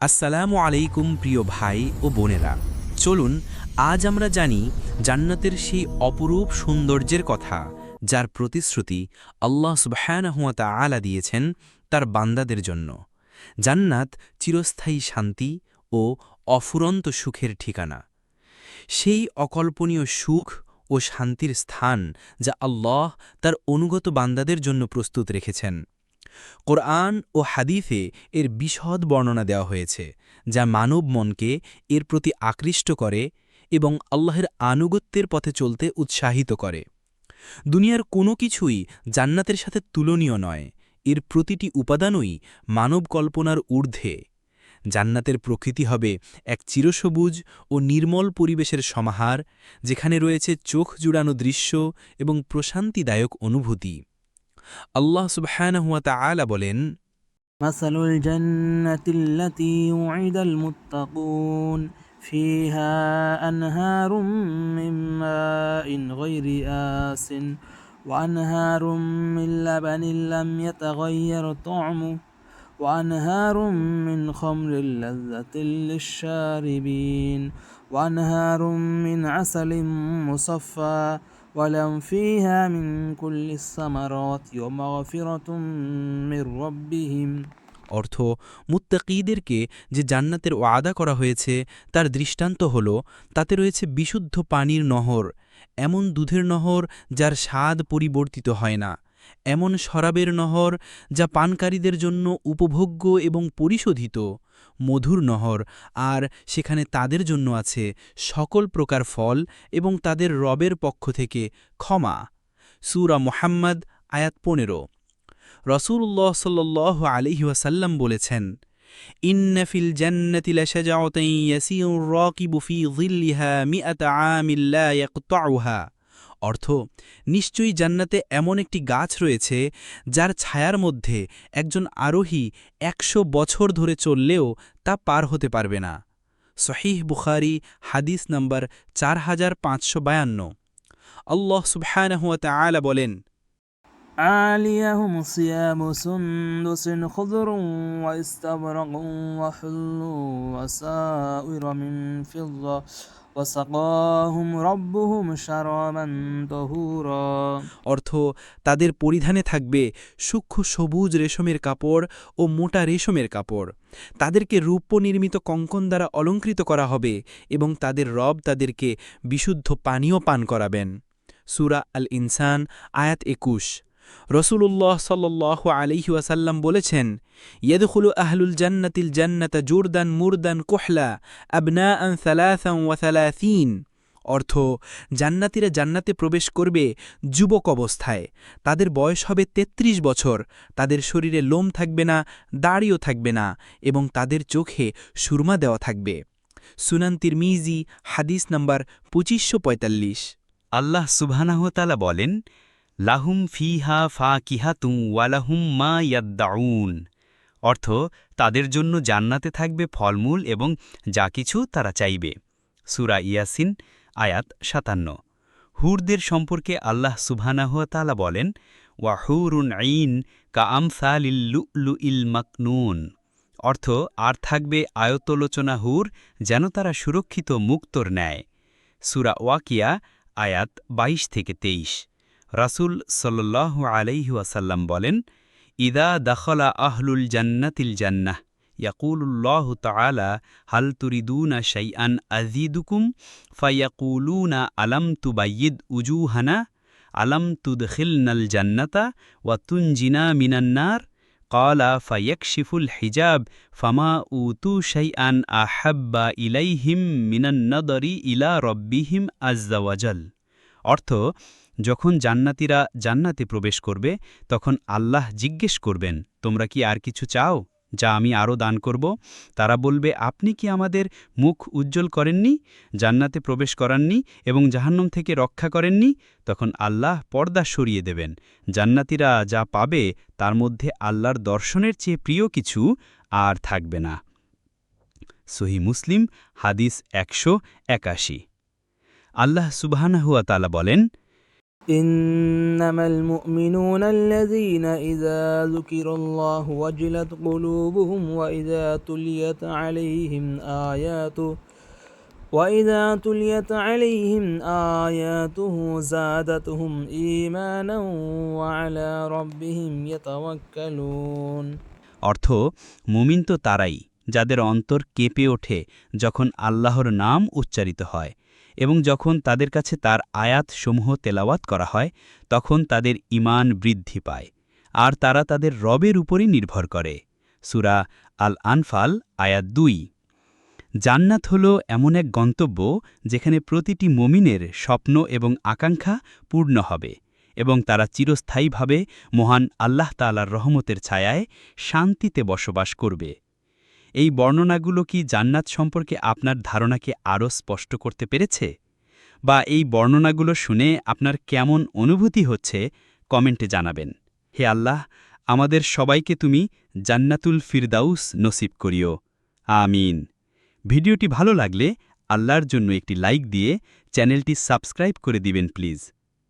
আসসালামু আলাইকুম প্রিয় ভাই ও বোনেরা। চলুন, আজ আমরা জানি জান্নাতের সেই অপরূপ সৌন্দর্যের কথা, যার প্রতিশ্রুতি আল্লাহ সুবহানাহুয়া আলা দিয়েছেন তার বান্দাদের জন্য। জান্নাত চিরস্থায়ী শান্তি ও অফুরন্ত সুখের ঠিকানা। সেই অকল্পনীয় সুখ ও শান্তির স্থান যা আল্লাহ তার অনুগত বান্দাদের জন্য প্রস্তুত রেখেছেন। কোরআন ও হাদিফে এর বিশদ বর্ণনা দেওয়া হয়েছে, যা মানব মনকে এর প্রতি আকৃষ্ট করে এবং আল্লাহের আনুগত্যের পথে চলতে উৎসাহিত করে। দুনিয়ার কোনো কিছুই জান্নাতের সাথে তুলনীয় নয়, এর প্রতিটি উপাদানই মানব কল্পনার ঊর্ধ্বে। জান্নাতের প্রকৃতি হবে এক চিরসবুজ ও নির্মল পরিবেশের সমাহার, যেখানে রয়েছে চোখ জুড়ানো দৃশ্য এবং প্রশান্তিদায়ক অনুভূতি। আল্লাহ সুবহানাহুয়া তাআলা বলেন مثل الجنة التي وعد المتقون فيها أنهار من ماء غير آس وأنهار من لبن لم يتغير طعمه وأنهار من خمر لذة للشاربين وأنهار من عسل مصفى ولهم فيها من كل الثمرات ومغفرة من ربهم অর্থ মুত্তাকিদেরকে যে জান্নাতের ওয়াদা করা হয়েছে তার দৃষ্টান্ত হল তাতে রয়েছে বিশুদ্ধ পানির নহর এমন দুধের নহর যার স্বাদ পরিবর্তিত হয় না এমন শরাবের নহর যা পানকারীদের জন্য উপভোগ্য এবং পরিশোধিত, মধুর নহর, আর সেখানে তাদের জন্য আছে সকল প্রকার ফল এবং তাদের রবের পক্ষ থেকে ক্ষমা। সুরা মোহাম্মদ, আয়াত পনেরো। রসুল্লাহ সাল্লাহ আলিহি ওয়াসাল্লাম বলেছেন ইয়াসিরুর রাকিবু ফি যিল্লিহা মিআতা আমিল লা ইয়াকতাউহা। অর্থ নিশ্চয়ই জান্নাতে এমন একটি গাছ রয়েছে যার ছায়ার মধ্যে একজন আরোহী একশো বছর ধরে চললেও তা পার হতে পারবে না সহিহ বুখারি হাদিস নম্বর চার হাজার পাঁচশো বায়ান্ন আল্লাহ সুবহানাহুয়া তাআলা বলেন عاليهم ثياب سندس خضر واستبرق وحلوا وسائر من فضة অর্থ, তাদের পরিধানে থাকবে সূক্ষ্ম সবুজ রেশমের কাপড় ও মোটা রেশমের কাপড়। তাদেরকে রূপ নির্মিত কঙ্কন দ্বারা অলঙ্কৃত করা হবে এবং তাদের রব তাদেরকে বিশুদ্ধ পানীয় পান করাবেন। সুরা আল ইনসান আয়াত একুশ। রসুল্লাহ সাল্লাহ আলিহি ওয়াসাল্লাম বলেছেন, ইয়দখুলু আহলুল জান্নাতিল জান্নাতা জুরদান মুরদান কোহলা আবনা আন ওয়াসালাসিন অর্থ, জান্নাতিরা জান্নাতে প্রবেশ করবে যুবক অবস্থায়। তাদের বয়স হবে ৩৩ বছর। তাদের শরীরে লোম থাকবে না, দাড়িও থাকবে না এবং তাদের চোখে সুরমা দেওয়া থাকবে। সুনান তিরমিজি, হাদিস নম্বর পঁচিশশো আল্লাহ সুবহানাহতালা বলেন লাহুম ফিহা ফা কিহাতুং ওয়ালাহুম মা ইয়াদ্দাউন। অর্থ, তাদের জন্য জান্নাতে থাকবে ফলমূল এবং যা কিছু তারা চাইবে। সুরা ইয়াসিন, আয়াত সাতান্ন। হুরদের সম্পর্কে আল্লাহ সুবহানাহতালা বলেন ওয়াহুরুন আইন কা আমসালিল্লু ইল মাকনুন। অর্থ, আর থাকবে আয়তলোচনা হুর যেন তারা সুরক্ষিত মুক্তর ন্যায়। সুরা ওয়াকিয়া, আয়াত ২২ থেকে তেইশ। রাসুল সাল্লাহ আলাইহি ওয়াসাল্লাম বলেন ইদা দখলা আহলুল জান্নাতিল জান্নাহ ইয়াকুলুল্লাহ তাআলা হাল তুরিদুনা শাইআন আযীদুকুম ফায়াকুলুনা আলাম তুবাইয়িদ উজুহানা আলাম তুদখিলনাল জান্নাতা ওয়া তুনজিনা মিনান নার قال فيكشف الحجاب فما أوتوا شيئا أحب إليهم من النظر إلى ربهم عز وجل অর্থ, যখন জান্নাতীরা জান্নাতে প্রবেশ করবে, তখন আল্লাহ জিজ্ঞেস করবেন, তোমরা কি আর কিছু চাও যা আমি আরও দান করব? তারা বলবে, আপনি কি আমাদের মুখ উজ্জ্বল করেননি, জান্নাতে প্রবেশ করাননি এবং জাহান্নম থেকে রক্ষা করেননি? তখন আল্লাহ পর্দা সরিয়ে দেবেন। জান্নাতীরা যা পাবে, তার মধ্যে আল্লাহর দর্শনের চেয়ে প্রিয় কিছু আর থাকবে না। সহি মুসলিম, হাদিস একশো একাশি। আল্লাহ সুবহানাহুয়া তালা বলেন إنما المؤمنون الذين إذا ذكر الله وجلت قلوبهم وإذا تليت عليهم آياته وإذا تليت عليهم آياته زادتهم إيمانا وعلى ربهم يتوكلون অর্থ মুমিন তো তারাই যাদের অন্তর কেঁপে ওঠে যখন আল্লাহর নাম উচ্চারিত হয় এবং যখন তাদের কাছে তার আয়াতসমূহ তেলাওয়াত করা হয়, তখন তাদের ইমান বৃদ্ধি পায়, আর তারা তাদের রবের উপরই নির্ভর করে। সুরা আল আনফাল আয়াত দুই। জান্নাত হল এমন এক গন্তব্য যেখানে প্রতিটি মমিনের স্বপ্ন এবং আকাঙ্ক্ষা পূর্ণ হবে এবং তারা চিরস্থায়ীভাবে মহান আল্লাহ তালার রহমতের ছায়ায় শান্তিতে বসবাস করবে। এই বর্ণনাগুলো কি জান্নাত সম্পর্কে আপনার ধারণাকে আরও স্পষ্ট করতে পেরেছে? বা এই বর্ণনাগুলো শুনে আপনার কেমন অনুভূতি হচ্ছে কমেন্টে জানাবেন। হে আল্লাহ, আমাদের সবাইকে তুমি জান্নাতুল ফিরদাউস নসিব করিও। আমিন। ভিডিওটি ভালো লাগলে আল্লাহর জন্য একটি লাইক দিয়ে চ্যানেলটি সাবস্ক্রাইব করে দিবেন প্লিজ।